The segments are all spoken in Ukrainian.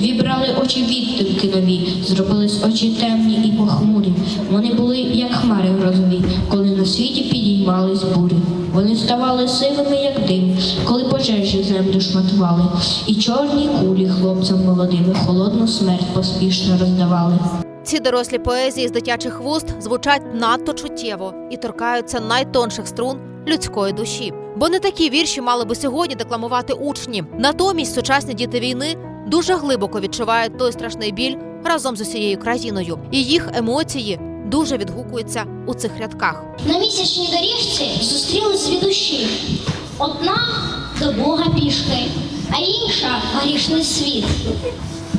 Вібрали очі відтинки нові, зробились очі темні і похмурі. Вони були, як хмари грозові, коли на світі підіймались бурі. Вони ставали сивими, як дим, коли пожежі землю шматували, і чорні кулі хлопцям молодими холодну смерть поспішно роздавали. Ці дорослі поезії з дитячих вуст звучать надто чуттєво і торкаються найтонших струн людської душі. Бо не такі вірші мали би сьогодні декламувати учні. Натомість сучасні діти війни дуже глибоко відчувають той страшний біль разом з усією країною, і їх емоції дуже відгукуються у цих рядках. На місячній доріжці зустрілись дві душі. Одна до Бога пішки, а інша грішний світ.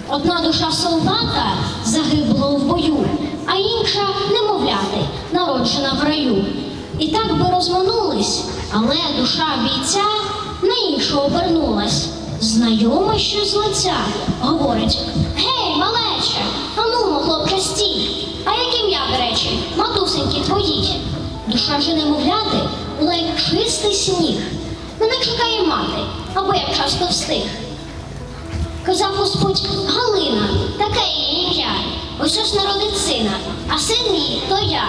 Одна душа солдата загибла в бою, а інша немовляти, народжена в раю. І так би розминулись, але душа бійця на іншу обернулась. Знайоме щось з лиця, говорить: Гей, малече, анумо, хлопче, стій! А як ім'я, до речі, матусеньки твої? Душа же немовляти була як чистий сніг. Мене чекає мати, або як часто встиг. Казав Господь Галина, таке її ім'я. Ось ось народить сина, а син її то я.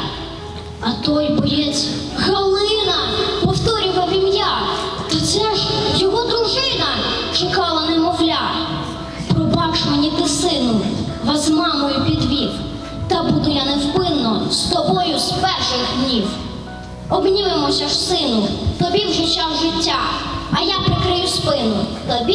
А той боєць Галина з тобою з перших днів. Обнімемося ж, сину, тобі вже час життя, а я прикрию спину тобі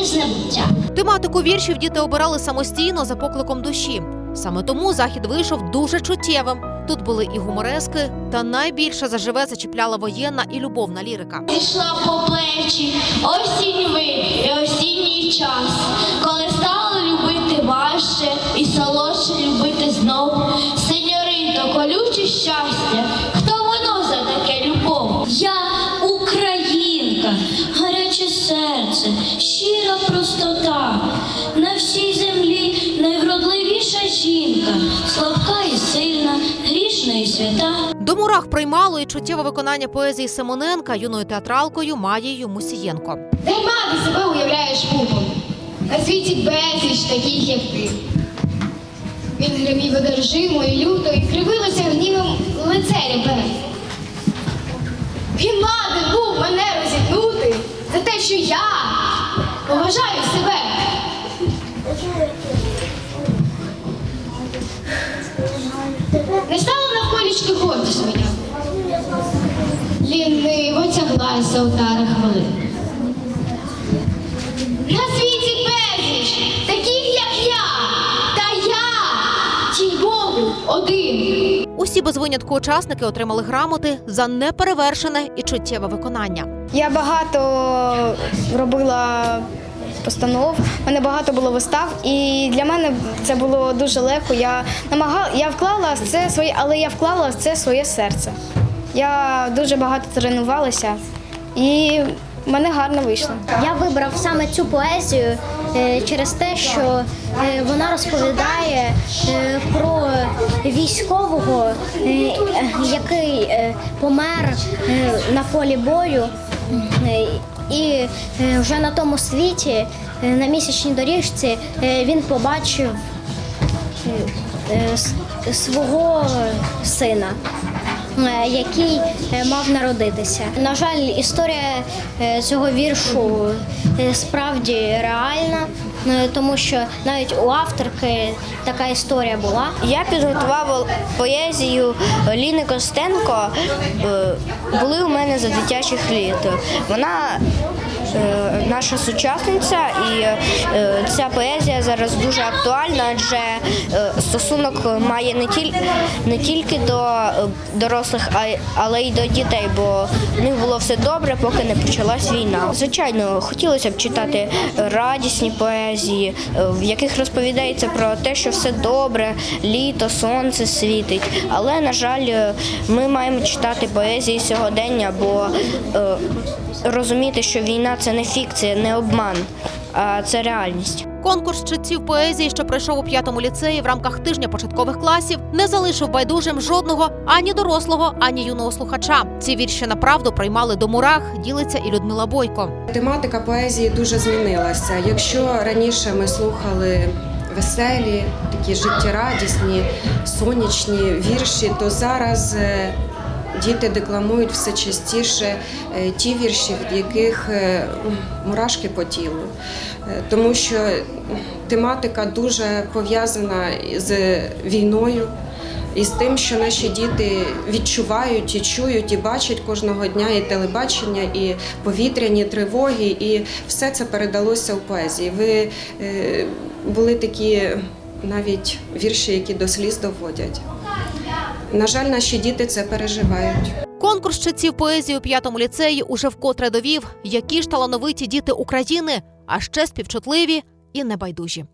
і знебуття. Тематику віршів діти обирали самостійно за покликом душі. Саме тому захід вийшов дуже чуттєвим. Тут були і гуморески, та найбільше заживе зачіпляла воєнна і любовна лірика. Пішла по плечі осінь вид і осінній час, грішна свята. До мурах приймало і чуттєве виконання поезії Симоненка юною театралкою Маєю Мусієнко. Дарма ти себе уявляєш пупом. На світі безліч таких, як ти. Він гримів одержимо і люто, і кривилося гнівом лице рябе. Він ладен був мене розітнути за те, що я поважаю себе. Не стала навколічки гордість моя. Ліниво тяглася у хвилин. На світі безліч, таких як я, та я, тій Богу, один. Усі без винятку учасники отримали грамоти за неперевершене і чуттєве виконання. Я багато робила постанов, в мене багато було вистав, і для мене це було дуже легко. Я намагала, я вклала це своє, але я вклала це своє серце. Я дуже багато тренувалася, і в мене гарно вийшло. Я вибрав саме цю поезію е, через те, що е, вона розповідає е, про військового, який помер на полі бою. І е, вже на тому світі, е, на місячній доріжці, е, він побачив свого сина. Е, Який е, мав народитися. На жаль, історія е, цього віршу справді реальна, тому що навіть у авторки така історія була. Я підготував поезію Ліни Костенко. Були у мене за дитячих літ. Вона наша сучасниця, і е, ця поезія зараз дуже актуальна, адже е, стосунок має не тільки не тільки до е, дорослих, але й до дітей, бо в них було все добре, поки не почалась війна. Звичайно, хотілося б читати радісні поезії, е, в яких розповідається про те, що все добре, літо, сонце світить. Але, на жаль, е, ми маємо читати поезії сьогодення, бо е, розуміти, що війна це не фікція, не обман, а це реальність. Конкурс читців поезії, що пройшов у п'ятому ліцеї в рамках тижня початкових класів, не залишив байдужим жодного ані дорослого, ані юного слухача. Ці вірші направду приймали до мурах. Ділиться і Людмила Бойко. Тематика поезії дуже змінилася. Якщо раніше ми слухали веселі, такі життєрадісні, сонячні вірші, то зараз е, діти декламують все частіше е, ті вірші, від яких е, мурашки по тілу. Е, Тому що тематика дуже пов'язана з війною. І з тим, що наші діти відчувають і чують, і бачать кожного дня і телебачення, і повітряні тривоги, і все це передалося в поезії. Ви е, були такі навіть вірші, які до сліз доводять. На жаль, наші діти це переживають. Конкурс читців поезії у п'ятому ліцеї уже вкотре довів, які ж талановиті діти України, а ще співчутливі і небайдужі.